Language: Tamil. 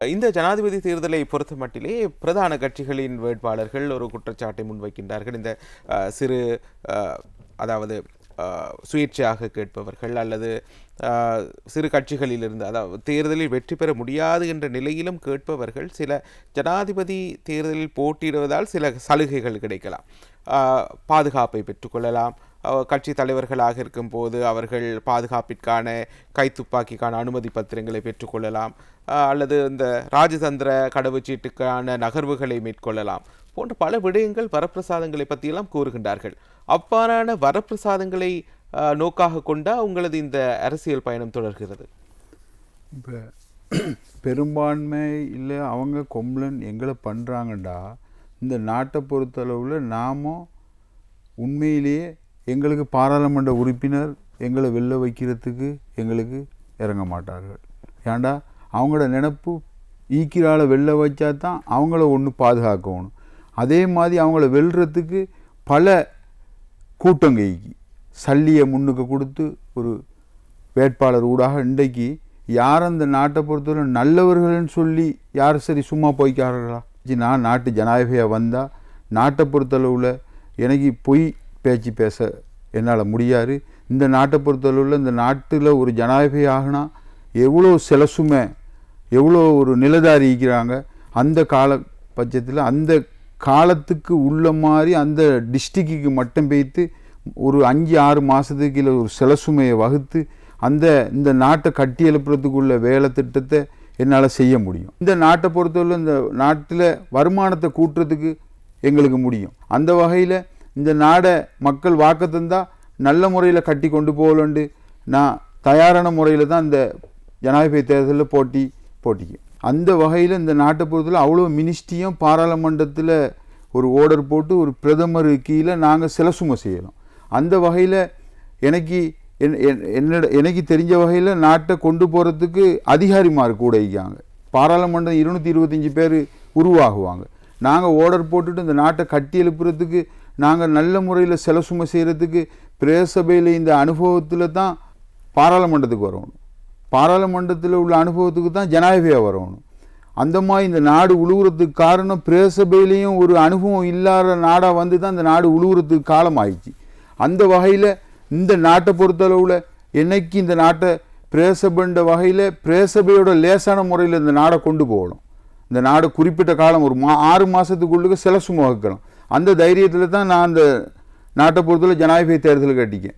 இந்த ஜனாதிபதி தேர்தலை பொறுத்த மட்டிலே பிரதான கட்சிகளின் வேட்பாளர்கள் ஒரு குற்றச்சாட்டை முன்வைக்கின்றார்கள். இந்த சிறு அதாவது சுயேட்சையாக கேட்பவர்கள் அல்லது சிறு கட்சிகளிலிருந்து அதாவது தேர்தலில் வெற்றி பெற முடியாது என்ற நிலையிலும் கேட்பவர்கள் சில ஜனாதிபதி தேர்தலில் போட்டியிடுவதால் சில சலுகைகள் கிடைக்கலாம். பாதுகாப்பை பெற்றுக்கொள்ளலாம் கட்சி தலைவர்களாக இருக்கும் போது அவர்கள் பாதுகாப்பிற்கான கைத்துப்பாக்கிக்கான அனுமதி பத்திரங்களை பெற்றுக்கொள்ளலாம். அல்லது இந்த ராஜதந்திர கடவுச்சீட்டுக்கான நகர்வுகளை மேற்கொள்ளலாம். போன்ற பல விடயங்கள் வரப்பிரசாதங்களை பற்றியெல்லாம் கூறுகின்றார்கள். அவ்வாறான வரப்பிரசாதங்களை நோக்காக கொண்டா உங்களது இந்த அரசியல் பயணம் தொடர்கிறது? இப்போ பெரும்பான்மை இல்லை அவங்க கொம்பளன் எங்களை பண்ணுறாங்கண்டா இந்த நாட்டை பொறுத்தளவில் நாமும் உண்மையிலேயே எங்களுக்கு பாராளுமன்ற உறுப்பினர் எங்களை வெளில வைக்கிறதுக்கு எங்களுக்கு இறங்க மாட்டார்கள். ஏண்டா? அவங்களோட நினப்பு ஈக்கிரால வெளில வச்சா தான் அவங்கள ஒன்று பாதுகாக்கணும். அதே மாதிரி அவங்கள வெல்றதுக்கு பல கூட்டங்கைக்கு சல்லியை முன்னுக்கு கொடுத்து ஒரு வேட்பாளர் ஊடாக இன்றைக்கு யார் அந்த நாட்டை பொறுத்தவரை நல்லவர்கள்னு சொல்லி யார் சரி சும்மா போய்க்கார்களா? நான் நாட்டு ஜனாதிபதியாக வந்தால் நாட்டை பொறுத்தளவில் எனக்கு பொய் பேச்சு பேச என்னால் முடியாது. இந்த நாட்டை பொறுத்தளவில் இந்த நாட்டில் ஒரு ஜனாதிபதி ஆகினா எவ்வளோ செலசுமை எவ்வளோ ஒரு நிலதாரி இருக்கிறாங்க அந்த கால பட்சத்தில் அந்த காலத்துக்கு உள்ள மாதிரி அந்த டிஸ்ட்ரிக்ட்டுக்கு மட்டும் பெய்த்து ஒரு அஞ்சு ஆறு மாதத்துக்கு இல்லை ஒரு செலசுமையை வகுத்து அந்த இந்த நாட்டை கட்டி எழுப்புறதுக்குள்ள வேலை திட்டத்தை என்னால் செய்ய முடியும். இந்த நாட்டை பொறுத்தவரை இந்த நாட்டில் வருமானத்தை கூட்டுறதுக்கு எங்களுக்கு முடியும். அந்த வகையில் இந்த நாடை மக்கள் வாக்கு தந்தா நல்ல முறையில் கட்டி கொண்டு போகலண்டு. நான் தயாரான முறையில் தான் இந்த ஜனாதிபதி தேர்தலில் போட்டி போட்டிக்கு. அந்த வகையில் இந்த நாட்டை பொறுத்தவரை அவ்வளோ மினிஸ்ட்ரியும் பாராளுமன்றத்தில் ஒரு ஓர்டர் போட்டு ஒரு பிரதமர் கீழே நாங்கள் சில சுமை செய்யலாம் அந்த வகையில் எனக்கு என்- என்- என்னோட எனக்கு தெரிஞ்ச வகையில் நாட்டை கொண்டு போகிறதுக்கு அதிகாரிமார் கூட இருக்காங்க. பாராளுமன்றம் இருநூற்றி இருபத்தஞ்சி பேர் உருவாகுவாங்க. நாங்கள் ஓர்டர் போட்டுட்டு இந்த நாட்டை கட்டி எழுப்புறதுக்கு நாங்கள் நல்ல முறையில் செலசுமை செய்கிறதுக்கு பிரேசபையில் இந்த அனுபவத்தில் தான் பாராளுமன்றத்துக்கு வரணும். பாராளுமன்றத்தில் உள்ள அனுபவத்துக்கு தான் ஜனாதிபதியாக வரணும். அந்த மாதிரி இந்த நாடு உழுவுறதுக்கு காரணம் பிரேசபையிலையும் ஒரு அனுபவம் இல்லாத நாடாக வந்து தான் இந்த நாடு உழுவுறதுக்கு காலம் ஆயிடுச்சு. அந்த வகையில் இந்த நாட்டை பொறுத்தளவில் என்னைக்கு இந்த நாட்டை பிரேசபைன்ற வகையில் பிரேசபையோட லேசான முறையில் இந்த நாடை கொண்டு போகணும். இந்த நாடு குறிப்பிட்ட காலம் ஒரு மா ஆறு மாதத்துக்குள்ளுக்கு சில சும்மா அந்த தைரியத்தில் தான் நான் அந்த நாட்டை பொறுத்தவரை ஜனாதிபதி தேர்தல் கட்டிக்கேன்.